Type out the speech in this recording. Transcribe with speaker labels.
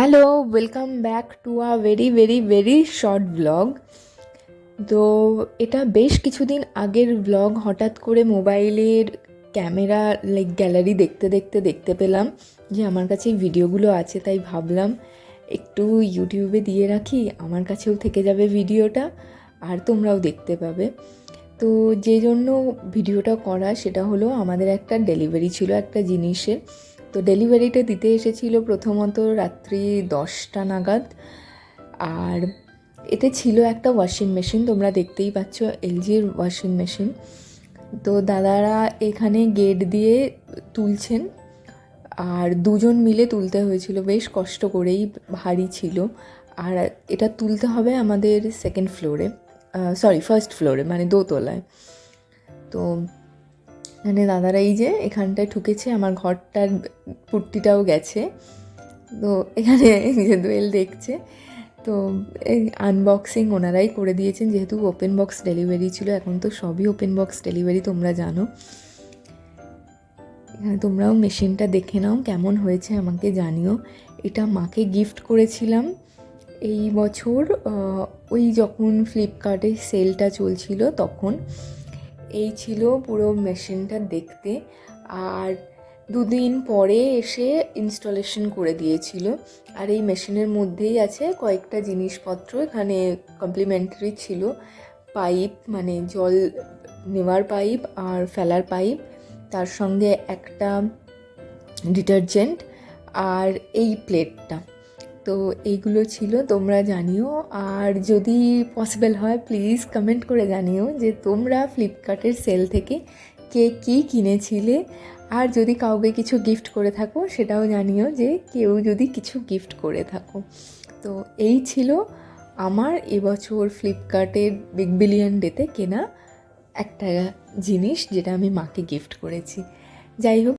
Speaker 1: Hello welcome back to a very very very short blog তো এটা বেশ কিছুদিন আগের ব্লগ হঠাৎ করে মোবাইলের ক্যামেরা লাইক গ্যালারি দেখতে দেখতে দেখতে পেলাম যে আমার কাছে ভিডিওগুলো আছে, তাই ভাবলাম একটু ইউটিউবে দিয়ে রাখি, আমার কাছেও থেকে যাবে ভিডিওটা আর তোমরাও দেখতে পাবে। তো যে জন্য ভিডিওটা করা, সেটা হলো আমাদের একটা ডেলিভারি ছিল একটা জিনিসের। তো ডেলিভারিটা দিতে এসেছিল প্রথমত রাত্রি দশটা নাগাদ। আর এতে ছিল একটা ওয়াশিং মেশিন, তোমরা দেখতেই পাচ্ছ এলজির ওয়াশিং মেশিন। তো দাদারা এখানে গেট দিয়ে তুলছেন, আর দুজন মিলে তুলতে হয়েছিল, বেশ কষ্ট করেই ভারী ছিল। আর এটা তুলতে হবে আমাদের সেকেন্ড ফ্লোরে সরি ফার্স্ট ফ্লোরে মানে দোতলায়। তো এখানে দাদারা এই যে এখানটায় ঠুকেছে আমার ঘরটার পুট্টিটাও গেছে। তো এখানে দোয়েল দেখছে। তো এই আনবক্সিং ওনারাই করে দিয়েছেন, যেহেতু ওপেন বক্স ডেলিভারি ছিল, এখন তো সবই ওপেন বক্স ডেলিভারি তোমরা জানো। তোমরাও মেশিনটা দেখে নাও, কেমন হয়েছে আমাকে জানিও। এটা মাকে গিফট করেছিলাম এই বছর ওই যখন ফ্লিপকার্টে সেলটা চলছিল তখন। এই ছিল পুরো মেশিনটা দেখতে। আর দুদিন পরে এসে ইনস্টলেশন করে দিয়েছিল। আর এই মেশিনের মধ্যেই আছে কয়েকটা জিনিসপত্র, এখানে কমপ্লিমেন্টারি ছিল। পাইপ মানে জল নেওয়ার পাইপ আর ফেলার পাইপ। তার সঙ্গে একটা ডিটারজেন্ট আর এই প্লেটটা তো এইগুলো ছিল, তোমরা জানিও। আর যদি পসিবল হয় প্লিজ কমেন্ট করে জানিও যে তোমরা ফ্লিপকার্টের সেল থেকে কে কী কিনেছিলে। আর যদি কাউকে কিছু গিফট করে থাকো, সেটাও জানিও যে কেউ যদি কিছু গিফট করে থাকো। তো এই ছিল আমার এবছর ফ্লিপকার্টের বিগ বিলিয়ন ডেতে কেনা একটা জিনিস, যেটা আমি মাকে গিফট করেছি। যাই হোক।